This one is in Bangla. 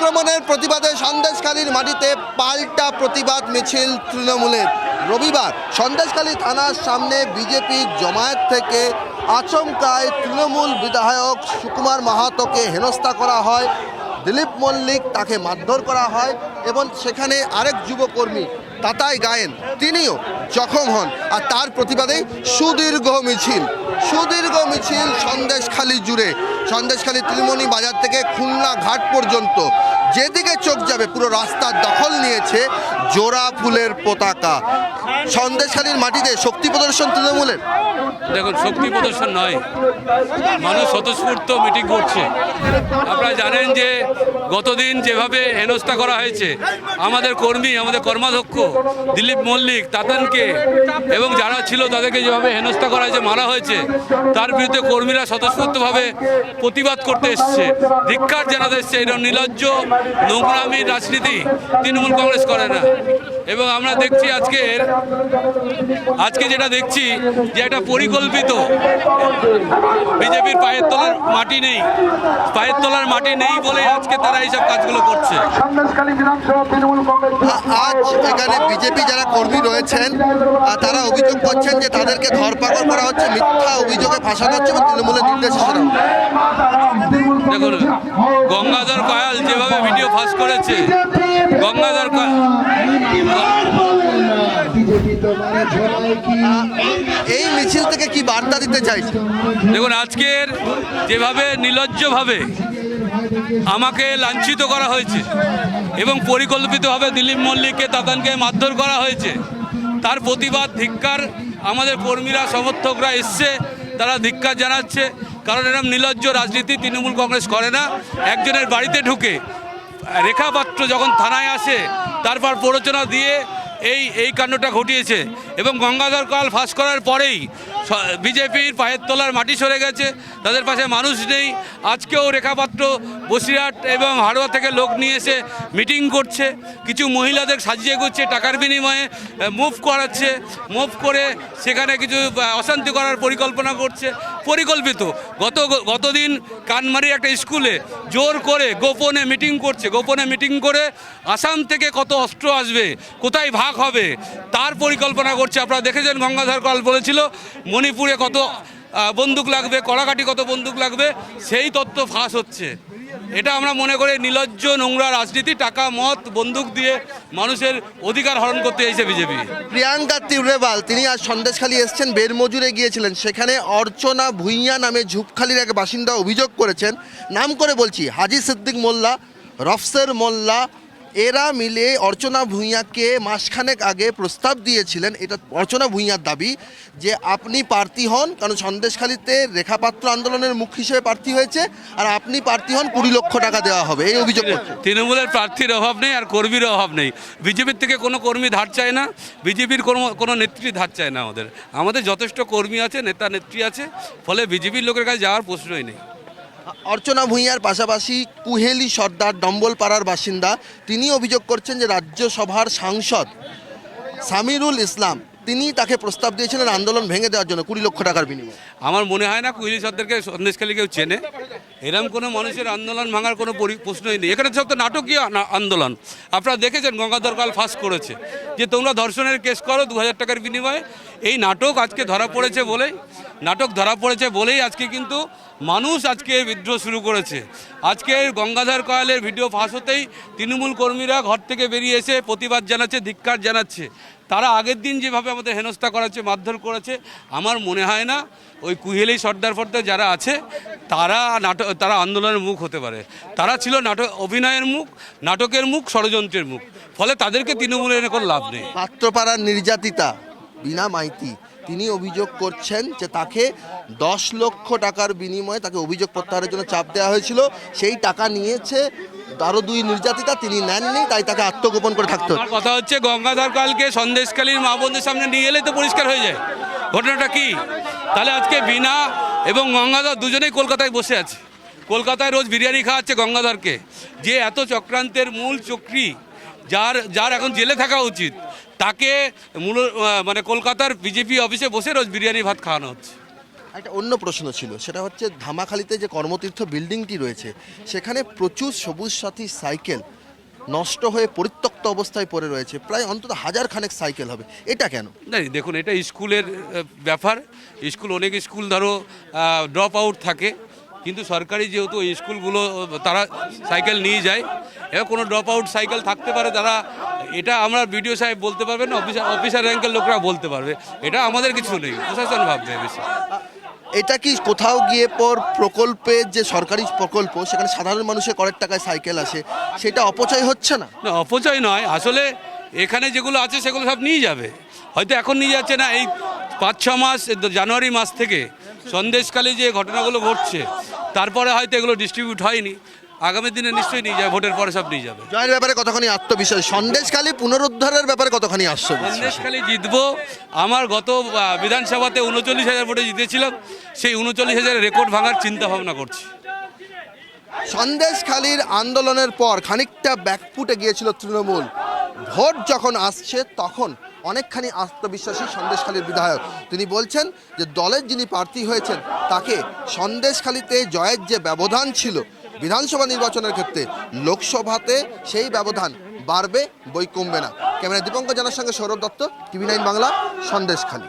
আক্রমণের প্রতিবাদে সন্দেশখালীর মাটিতে পাল্টা প্রতিবাদ মিছিল তৃণমূলের। রবিবার সন্দেশখালী থানার সামনে বিজেপি জমায়েত থেকে আচমকায় তৃণমূল বিধায়ক সুকুমার মাহাতোকে হেনস্থা করা হয়। দিলীপ মল্লিক তাকে মারধর করা হয় এবং সেখানে আরেক যুবকর্মী তাতাই গায়েন, তিনিও জখম হন। আর তার প্রতিবাদেই সুদীর্ঘ মিছিল। সুদীর্ঘ মিছিল সন্দেশখালী জুড়ে। সন্দেশখালী ত্রিমণি বাজার থেকে খুলনা ঘাট পর্যন্ত। যেদিকে চোখ যাবে, পুরো রাস্তার দখল নিয়েছে জোড়া ফুলের পতাকা। সন্দেশখালীর মাটিতে শক্তি প্রদর্শন তৃণমূলের? দেখুন, শক্তি প্রদর্শন নয়। মানুষ স্বতঃস্ফূর্ত মিটিং করছে। আপনারা জানেন যে গতদিন যেভাবে হেনস্থা করা হয়েছে, আমাদের কর্মী, আমাদের কর্মাধ্যক্ষ দিলীপ মল্লিক, তাতানকে এবং যারা ছিল তাদেরকে যেভাবে হেনস্থা করা হয়েছে, মারা হয়েছে, তার বিরুদ্ধে কর্মীরা স্বতঃস্ফূর্তভাবে প্রতিবাদ করতে এসছে। ধিক্ষার জানাতে এসছে। এরকম নির্লজ্জ নোংরামির রাজনীতি তৃণমূল কংগ্রেস করে না। এবং আমরা দেখছি আজকের আজকে যেটা দেখছি যে একটা পরিকল্পিত বিজেপির পায়ের তলার মাটি নেই। পায়ের তলার মাটি নেই বলে আজকে তারা এইসব কাজগুলো করছে। আজ এখানে বিজেপি যারা কর্মী রয়েছেন তারা অভিযোগ করছেন যে তাদেরকে ধরপাকড় করা হচ্ছে মিথ্যা অভিযোগে ফাঁসানো হচ্ছে এবং তৃণমূলের নির্দেশ দেখুন গঙ্গাধর কয়াল যেভাবে ভিডিও ফাঁস করেছে গঙ্গাধর কয়াল এই মিছিল থেকে কি বার্তা দিতে চাই? দেখুন, আজকের যেভাবে নির্লজ্জভাবে আমাকে লাঞ্ছিত করা হয়েছে এবং পরিকল্পিতভাবে দিলীপ মল্লিককে তাতানকে মারধর করা হয়েছে, তার প্রতিবাদ ধিক্কার আমাদের কর্মীরা, সমর্থকরা এসছে, তারা ধিক্কার জানাচ্ছে। কারণ এরকম নির্লজ্জ রাজনীতি তৃণমূল কংগ্রেস করে না। একজনের বাড়িতে ঢুকে রেখাপাত্র যখন থানায় আসে, তারপর প্ররোচনা দিয়ে এই এই কাণ্ডটা ঘটিয়েছে। এবং গঙ্গাধর কাল ফাঁস করার পরেই বিজেপির পায়ের তলার মাটি সরে গেছে, তাদের পাশে মানুষ নেই। আজকেও রেখাপাত্র বসিরহাট এবং হাড়োয়া থেকে লোক নিয়ে এসে মিটিং করছে। কিছু মহিলাদের সাজিয়ে গুছিয়ে টাকার বিনিময়ে মুভ করাচ্ছে। মুভ করে সেখানে কিছু অশান্তি করার পরিকল্পনা করছে। পরিকল্পিত। গত, গতদিন কানমারির একটা স্কুলে জোর করে গোপনে মিটিং করছে, গোপনে মিটিং করে আসাম থেকে কত অস্ত্র আসবে, কোথায় ভাগ হবে, তার পরিকল্পনা করছে। আপনারা দেখেছেন গঙ্গাধর কল বলেছিল, মণিপুরে কত বন্দুক লাগবে কড়াকাটি কত বন্দুক লাগবে, সেই তত্ত্ব ফাঁস হচ্ছে। এটা আমরা মনে করি নির্লজ্জ নোংরা রাজনীতি, টাকা মত বন্দুক দিয়ে মানুষের অধিকার হরণ করতে এসেছে বিজেপি। প্রিয়াঙ্কা তিউরেবাল তিনি আজ সন্দেশখালী এসছেন বেরমজুরে গিয়েছিলেন। সেখানে অর্চনা ভুইয়া নামে ঝুপখালির এক বাসিন্দা অভিযোগ করেছেন। নাম করে বলছি, হাজি সিদ্দিক মোল্লা, রফসের মোল্লা এরা মিলে অর্চনা ভূঁইয়াকে মাসখানেক আগে প্রস্তাব দিয়েছিলেন এটা অর্চনা ভূঁইয়ার দাবি যে আপনি প্রার্থী হন কারণ সন্দেশখালীতে রেখাপাত্র আন্দোলনের মুখ হিসেবে প্রার্থী হয়েছে আর আপনি প্রার্থী হন কুড়ি লক্ষ টাকা দেওয়া হবে এই অভিযোগ তৃণমূলের প্রার্থীর অভাব নেই আর কর্মীর অভাব নেই। বিজেপির থেকে কোনো কর্মী ধার চায় না বিজেপির কোনো কোনো নেত্রী ধার চায় না আমাদের আমাদের যথেষ্ট কর্মী আছে নেতা নেত্রী আছে ফলে বিজেপির লোকের কাছে যাওয়ার প্রশ্নই নেই। অর্চনা ভূঁইয়ার পাশাপাশি কুহেলি সর্দার ডম্বলপাড়ার বাসিন্দা। তিনি অভিযোগ করছেন যে রাজ্যসভার সাংসদ সামিরুল ইসলাম তিনি তাকে প্রস্তাব দিয়েছিলেন আন্দোলন ভেঙে দেওয়ার জন্য কুড়ি লক্ষ টাকার বিনিময়ে। আমার মনে হয় না কুইলি সর্দারকে সন্দেশখালী কেউ চেনে। এরম কোনো মানুষের আন্দোলন ভাঙার কোনো প্রশ্নই নেই। এখানে সব তো নাটকীয় আন্দোলন। আপনারা দেখেছেন গঙ্গাধর কাল ফাঁস করেছে। যে তোমরা ধর্ষণের কেস করো দু হাজার টাকার বিনিময়ে, এই নাটক আজকে ধরা পড়েছে বলেই নাটক ধরা পড়েছে বলেই আজকে কিন্তু মানুষ আজকে বিদ্রোহ শুরু করেছে। আজকে গঙ্গাধর কয়ালের ভিডিও ফাঁস হতেই তৃণমূল কর্মীরা ঘর থেকে বেরিয়ে এসে প্রতিবাদ জানাচ্ছে, ধিক্কার জানাচ্ছে। তারা আগের দিন যেভাবে আমাদের হেনস্থা করাচ্ছে মারধর করেছে, আমার মনে হয় না ওই কুহেলি, সর্দার ফর্দার যারা আছে, তারা নাটক, তারা আন্দোলনের মুখ হতে পারে। তারা ছিল নাটক, অভিনয়ের মুখ, নাটকের মুখ, ষড়যন্ত্রের মুখ। ফলে তাদেরকে তৃণমূলের এনে কোনো লাভ নেই। পাত্রপাড়ার নির্যাতিতা, বিনা মাইতি। তিনি অভিযোগ করছেন যে তাকে দশ লক্ষ টাকার বিনিময়ে তাকে অভিযোগ প্রত্যাহারের জন্য চাপ দেওয়া হয়েছিল। সেই টাকা নিয়েছে আরও দুই নির্যাতিতা তিনি নেননি, তাই তাকে আত্মগোপন করে থাকতে কথা হচ্ছে, গঙ্গাধর কালকে সন্দেশকালীর মা বোনদের সামনে নিয়ে এলে তো পরিষ্কার হয়ে যায়। ঘটনাটা কি? তাহলে আজকে বিনা এবং গঙ্গাধর দুজনেই কলকাতায় বসে আছে। কলকাতায় রোজ বিরিয়ানি খাওয়াচ্ছে গঙ্গাধরকে। যে এত চক্রান্তের মূল চক্রী, যার যার এখন জেলে থাকা উচিত, তাকে মূল মানে কলকাতার বিজেপি অফিসে বসে রোজ বিরিয়ানি ভাত খাওয়ানো হচ্ছে। একটা অন্য প্রশ্ন ছিল সেটা হচ্ছে ধামাখালিতে যে কর্মতীর্থ বিল্ডিংটি রয়েছে সেখানে প্রচুর সবুজ সাথী সাইকেল নষ্ট হয়ে পরিত্যক্ত অবস্থায় পড়ে রয়েছে প্রায় অন্তত হাজার খানেক সাইকেল হবে এটা কেন? না দেখুন এটা স্কুলের ব্যাপার। স্কুল অনেক স্কুল ধরো ড্রপ আউট থাকে কিন্তু সরকারি যেহেতু স্কুলগুলো তারা সাইকেল নিয়ে যায় এবার কোনো ড্রপ আউট সাইকেল থাকতে পারে তারা এটা আমরা বিডিও সাহেব বলতে পারবেন অফিসার অফিসার র্যাঙ্কের লোকরা বলতে পারবে এটা আমাদের কিছু নেই প্রশাসন ভাববে বেশি। এটা কি কোথাও গিয়ে পর প্রকল্পের যে সরকারি প্রকল্প, সেখানে সাধারণ মানুষের করের টাকায় সাইকেল আসে, সেটা অপচয় হচ্ছে না? না, অপচয় নয়। আসলে এখানে যেগুলো আছে, সেগুলো সব নিয়ে যাবে। হয়তো এখন নিয়ে যাচ্ছে না, এই পাঁচ ছ মাস জানুয়ারি মাস থেকে সন্দেশকালে যে ঘটনাগুলো ঘটছে, তারপরে হয়তো এগুলো ডিস্ট্রিবিউট হয়নি। আগামী দিনে নিশ্চয়ই নিয়ে যাবে ভোটের পরে সব নিয়ে যাবে। জয়ের ব্যাপারে কতখানি আত্মবিশ্বাস? সন্দেশখালী পুনরুদ্ধারের ব্যাপারে কতখানি আশ্চর্য? সন্দেশখালী জিতবো। আমার গত বিধানসভাতে উনচল্লিশ হাজার ভোটে জিতেছিলাম সেই উনচল্লিশ হাজারের রেকর্ড ভাঙার চিন্তা ভাবনা করছি। সন্দেশখালীর আন্দোলনের পর খানিকটা ব্যাকফুটে গিয়েছিল তৃণমূল। ভোট যখন আসছে তখন অনেকখানি আত্মবিশ্বাসী সন্দেশখালীর বিধায়ক। তিনি বলছেন যে দলের যিনি প্রার্থী হয়েছেন তাকে সন্দেশখালীতে জয়ের যে ব্যবধান ছিল বিধানসভা নির্বাচনের ক্ষেত্রে লোকসভাতে সেই ব্যবধান বাড়বে বই কমবে না। ক্যামেরা দীপঙ্কর জানার সঙ্গে সৌরভ দত্ত, টিভি নাইন বাংলা, সন্দেশখালী।